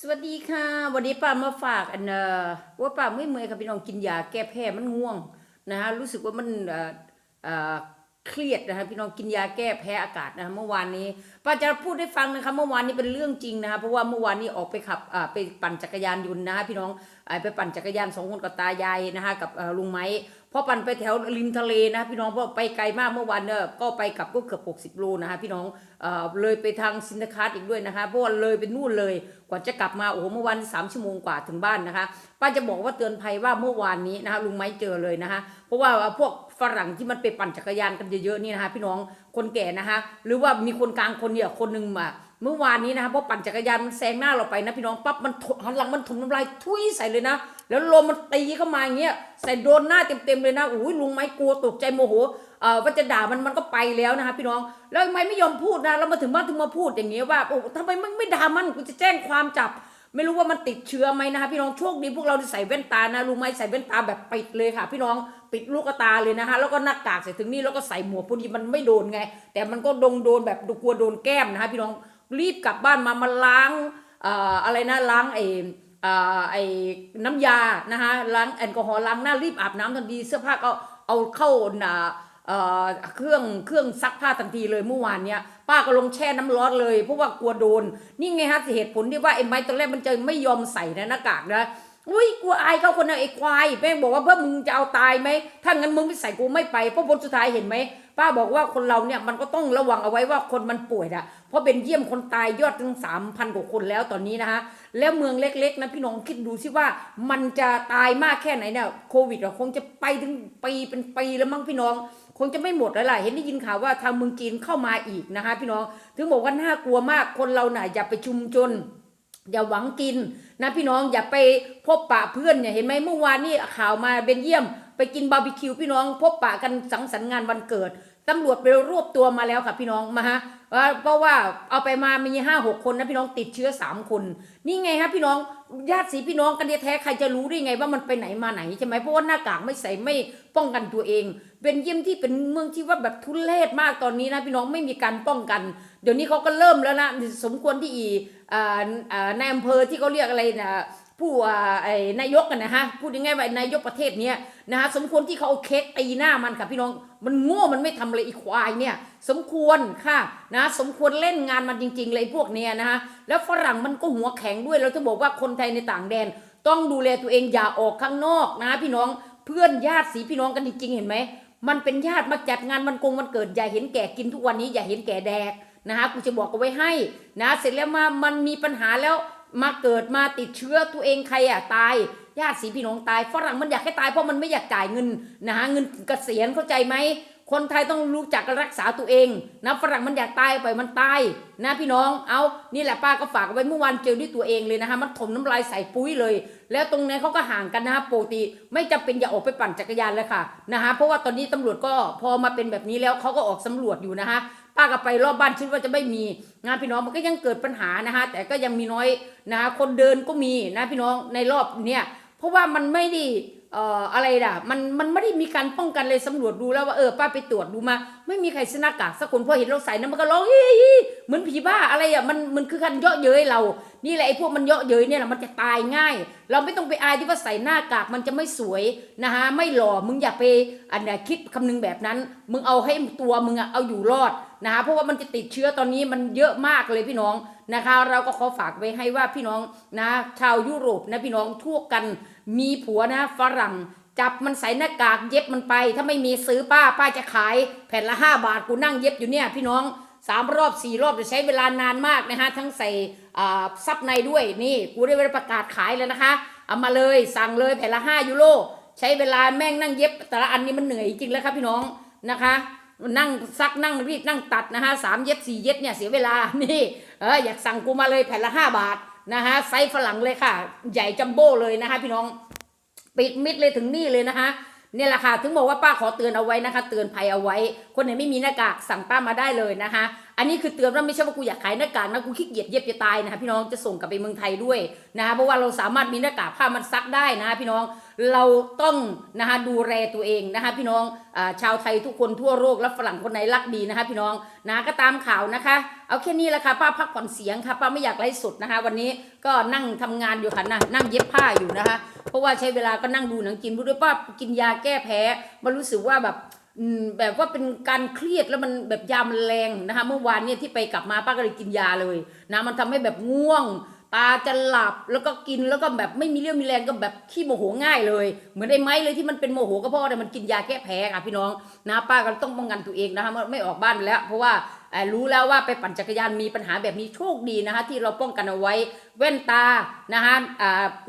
สวัสดีค่ะ วันนี้ป้ามาฝากอันเอ่อว่าป้าไม่เมื่อยค่ะพี่น้องกินยาแก้แพ้มันง่วงนะฮะรู้สึกว่ามันเอ่อเอ่อเครียดนะคะพี่น้องกินยาแก้แพ้อากาศนะคะเมื่อวานนี้ป้าจะพูดให้ฟังนะคะเมื่อวานนี้เป็นเรื่องจริงนะคะเพราะว่าเมื่อวานนี้ออกไปขับอ่าไปปั่นจักรยานยนต์นะคะพี่น้องไปปั่นจักรยานสองคนกับตายายนะคะกับลุงไม้ พอปั่นไปแถวริมทะเลนะพี่น้องเพราะไปไกลมากเมื่อวานเนี่ยก็ไปกลับก็เกือบ60โลนะคะพี่น้องเอ่อเลยไปทางซินทคาร์อีกด้วยนะคะเพราะว่าเลยไปนู่นเลยกว่าจะกลับมาโอ้โหเมื่อวันสามชั่วโมงกว่าถึงบ้านนะคะ ป้าจะบอกว่าเตือนภัยว่าเมื่อวานนี้นะคะลุงไม้เจอเลยนะคะ เพราะว่าพวกฝรั่งที่มันไปปั่นจักรยานกันเยอะๆนี่นะคะพี่น้องคนแก่นะคะ หรือว่ามีคนกลางคนเนี่ยคนหนึ่งมา เมื่อวานนี้นะคะพอปั่นจักรยานมันแซงหน้าเราไปนะพี่น้องปั๊บมันหันหลังมันถมน้ำลายทุยใส่เลยนะ แล้วลมมันตีเข้ามาอย่างเงี้ยใส่โดนหน้าเต็มๆเลยนะอุ้ยลุงไม้กลัวตกใจโมโหเอ่อว่าจะด่ามันมันก็ไปแล้วนะคะพี่น้องแล้วทำไมไม่ยอมพูดนะแล้วมาถึงบ้านถึงมาพูดอย่างเงี้ยว่าโอ้ทำไมมึงไม่ด่ามันกูจะแจ้งความจับ ไม่รู้ว่ามันติดเชื้อไหมนะคะพี่น้องโชคดีพวกเราใส่แว่นตานะรู้ไหมใส่แว่นตาแบบปิดเลยค่ะ พี่น้องปิดลูกตาเลยนะคะแล้วก็หน้ากากใส่ถึงนี่แล้วก็ใส่หมวกพวกนี้มันไม่โดนไง แต่มันก็โดนโดนแบบดูกลัวโดนแก้มนะคะพี่น้อง รีบกลับบ้านมามาล้างอ่ออะไรนะล้างไอ้เอ่อไอ้น้ำยานะคะล้างแอลกอฮอล์ล้างหน้ารีบอาบน้ำทันทีเสื้อผ้าก็เอาเข้าเอ่อเครื่องเครื่องซักผ้าทันทีเลยเมื่อวานเนี้ยป้าก็ลงแช่น้ำร้อนเลยเพราะว่ากลัวโดน นี่ไงฮะเหตุผลที่ว่าไอ้ไม้ตอนแรกมันจะไม่ยอมใส่นะหน้ากากนะอุ้ยกลัวอายเขาคนนั้นไอ้ควายแม่งบอกว่าเพื่อมึงจะเอาตายไหมถ้างั้นมึงไม่ใส่กูไม่ไปเพราะผลสุดท้ายเห็นไหม ป้าบอกว่าคนเราเนี่ยมันก็ต้องระวังเอาไว้ว่าคนมันป่วยอะเพราะเป็นเยี่ยมคนตายยอดถึงสามพันกว่าคนแล้วตอนนี้นะคะแล้วเมืองเล็กๆนะพี่น้องคิดดูสิว่ามันจะตายมากแค่ไหนเนี่ยโควิดอะคงจะไปถึงปีเป็นปีแล้วมั้งพี่น้องคงจะไม่หมดแล้วล่ะเห็นได้ยินข่าวว่าทางเมืองจีนเข้ามาอีกนะคะพี่น้องถึงบอกว่าน่ากลัวมากคนเราน่ะอย่าไปชุมชนอย่าหวังกินนะพี่น้องอย่าไปพบปะเพื่อนเนี่ยเห็นไหมเมื่อวานนี่ข่าวมาเบนเยี่ยม ไปกินบาร์บีคิวพี่น้องพบปะกันสังสรรค์งานวันเกิดตำรวจไปรวบตัวมาแล้วค่ะพี่น้องมาฮะเพราะว่าเอาไปมามีห้าหกคนนะพี่น้องติดเชื้อสามคน นี่ไงครับพี่น้องญาติสีพี่น้องกันแท้ๆใครจะรู้ได้ไงว่ามันไปไหนมาไหนใช่ไหมเพราะว่าหน้ากากไม่ใส่ไม่ป้องกันตัวเอง เป็นเยี่ยมที่เป็นเมืองที่ว่าแบบทุเรศมากตอนนี้นะพี่น้องไม่มีการป้องกัน เดี๋ยวนี้เขาก็เริ่มแล้วนะสมควรที่อีอ่าอ่าในอำเภอที่เขาเรียกอะไรนะ ผู้อ่าไอ้นายกกันนะฮะพูดง่ายๆว่านายกประเทศเนี้ยนะฮะสมควรที่เขาเอาเค้กตีหน้ามันค่ะพี่น้องมันโง่มันไม่ทำเลยอีควายเนี่ย สมควรค่ะนะ สมควรเล่นงานมันจริง ๆ เลยพวกเนี้ยนะฮะแล้วฝรั่งมันก็หัวแข็งด้วยเราจะบอกว่าคนไทยในต่างแดน ต้องดูแลตัวเองอย่าออกข้างนอกนะ พี่น้องเพื่อนญาติสีพี่น้องกันจริงๆเห็นไหมมันเป็นญาติมาจัดงานวันกงวันเกิดอย่าเห็นแก่กินทุกวันนี้อย่าเห็นแก่แดกนะคะกูจะบอกเอาไว้ให้นะเสร็จแล้วมามันมีปัญหาแล้ว มาเกิดมาติดเชื้อตัวเองใครอะตายญาติสีพี่น้องตายฝรั่งมันอยากให้ตายเพราะมันไม่อยากจ่ายเงินนะฮะเงินเกษียณเข้าใจไหมคนไทยต้องรู้จักรักษาตัวเองนะฝรั่งมันอยากตายไปมันตายนะพี่น้องเอานี่แหละป้าก็ฝากไว้เมื่อวานเจอด้วยตัวเองเลยนะคะมันถมน้ำลายใส่ปุ้ยเลย แล้วตรงนี้นเขาก็ห่างกันนะคะปกติไม่จำเป็นอย่าออกไปปั่นจักรยานเลยค่ะนะคะเพราะว่าตอนนี้ตำรวจก็พอมาเป็นแบบนี้แล้วเขาก็ออกสำรวจอยู่นะคะ ป้าก็ไปรอบบ้านคิดว่าจะไม่มีงานพี่น้องมันก็ยังเกิดปัญหานะคะแต่ก็ยังมีน้อยนะคะคนเดินก็มีนะพี่น้องในรอบเนี้ยเพราะว่ามันไม่ได้เอ่ออะไรล่ะมันมันไม่ได้มีการป้องกันเลยสำรวจดูแล้วว่าเออป้าไปตรวจดูมา ไม่มีใครสนักากสักคนพอเห็นเราใส่นะมันก็ร้องฮีฮีเหมือนผีบ้าอะไรอะมันมันคือการเยาะเย้ยเรา นี่แหละไอ้พวกมันเยาะเย้ยเนี่ยแหละมันจะตายง่าย เราไม่ต้องไปอายที่ว่าใส่หน้ากากมันจะไม่สวยนะคะไม่หล่อมึงอย่าไปอันเนี้ยคิดคำนึงแบบนั้น มึงเอาให้ตัวมึงอะเอาอยู่รอด นะคะเพราะว่ามันจะติดเชื้อตอนนี้มันเยอะมากเลยพี่น้องนะคะ เราก็ขอฝากไว้ให้ว่าพี่น้องนะชาวยุโรปนะพี่น้องทั่วกันมีผัวนะฝรั่งจับมันใส่หน้ากากเย็บมันไป ถ้าไม่มีซื้อป้าป้าจะขายแผ่นละห้าบาทกูนั่งเย็บอยู่เนี่ยพี่น้องสามรอบสี่รอบจะใช้เวลานานมากนะฮะทั้งใส่อ่าซับในด้วยนี่กูได้เวลาประกาศขายแล้วนะคะ เอามาเลยสั่งเลยแผ่นละห้ายูโรใช้เวลาแม่งนั่งเย็บ แต่ละอันนี้มันเหนื่อยจริงแล้วครับพี่น้องนะคะ นั่งซักนั่งรีดนั่งตัดนะคะสามเย็บสี่เย็บเนี่ยเสียเวลานี่เอออยากสั่งกูมาเลยแผ่นละห้าบาทนะคะไซส์ฝรั่งเลยค่ะ ใหญ่จัมโบ้เลยนะคะ พี่น้องปิดมิดเลยถึงนี่เลยนะคะเนี่ยแหละค่ะ ถึงบอกว่าป้าขอเตือนเอาไว้นะคะ เตือนภัยเอาไว้ คนไหนไม่มีหน้ากากสั่งป้ามาได้เลยนะคะอันนี้คือเตือนว่าไม่ใช่ว่ากูอยากขายหน้ากากนะกูขี้เกียจเย็บจะตายนะคะพี่น้องจะส่งกลับไปเมืองไทยด้วยนะคะเพราะว่าเราสามารถมีหน้ากากผ้ามันซักได้นะพี่น้องเราต้องนะคะดูแลตัวเองนะคะพี่น้องอชาวไทยทุกคนทั่วโลกและฝรั่งคนไหนรักดีนะคะพี่น้องนะก็ตามข่าวนะคะ เอาแค่นี้แหละค่ะป้าพักผ่อนเสียงค่ะป้าไม่อยากไลฟ์สดนะคะ วันนี้ก็นั่งทำงานอยู่ค่ะนะนั่งเย็บผ้าอยู่นะคะ เพราะว่าใช้เวลาก็นั่งดูหนังกินด้วยป้ากินยาแก้แพ้มันรู้สึกว่าแบบ แบบว่าเป็นการเครียดแล้วมันแบบยามันแรงนะคะเมื่อวานเนี่ยที่ไปกลับมาป้าก็เลยกินยาเลยนะมันทำให้แบบง่วงตาจะหลับแล้วก็กินแล้วก็แบบไม่มีเรี่ยวมีแรงก็แบบขี้โมโหง่ายเลย เหมือนไอ้ไม้เลยที่มันเป็นโมโหก็เพราะว่ามันกินยาแก้แพ้ค่ะพี่น้องนะป้าก็ต้องป้องกันตัวเองนะคะไม่ออกบ้านแล้ว เพราะว่า รู้แล้วว่าไปปั่นจักรยานมีปัญหาแบบนี้โชคดีนะคะ ที่เราป้องกันเอาไว้แว่นตานะคะ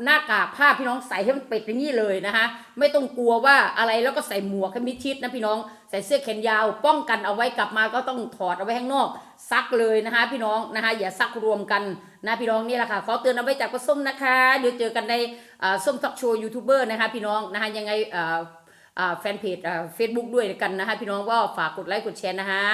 หน้ากากผ้าพี่น้องใส่ให้มันเป็ดอย่างนี้เลยนะคะไม่ต้องกลัวว่าอะไรแล้วก็ใส่หมวกให้มิดชิดนะพี่น้องใส่เสื้อแขนยาว ป้องกันเอาไว้กลับมาก็ต้องถอดเอาไว้ข้างนอก ซักเลยนะคะ พี่น้องนะคะอย่าซักรวมกันนะพี่น้องนี่แหละค่ะขอเตือนเอาไว้จากป้าส้มนะคะ เดี๋ยวเจอกันในส้มท็อกโชว์ยูทูบเบอร์นะคะพี่น้องนะคะยังไงแฟนเพจเฟซบุ๊กด้วยกันนะคะพี่น้องก็ฝากกดไลค์กดแชร์นะคะ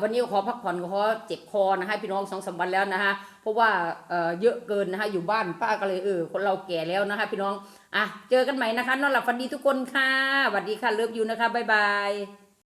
วันนี้ขอพักผ่อนขอเจ็บคอนะคะพี่น้องสองสามวันแล้วนะคะเพราะว่าเอ่อเยอะเกินนะคะอยู่บ้านป้าก็เลยเออคนเราแก่แล้วนะคะพี่น้องอะเจอกันใหม่นะคะนอนหลับฝันดีทุกคนค่ะสวัสดีค่ะเลิฟยูนะคะบ๊ายบาย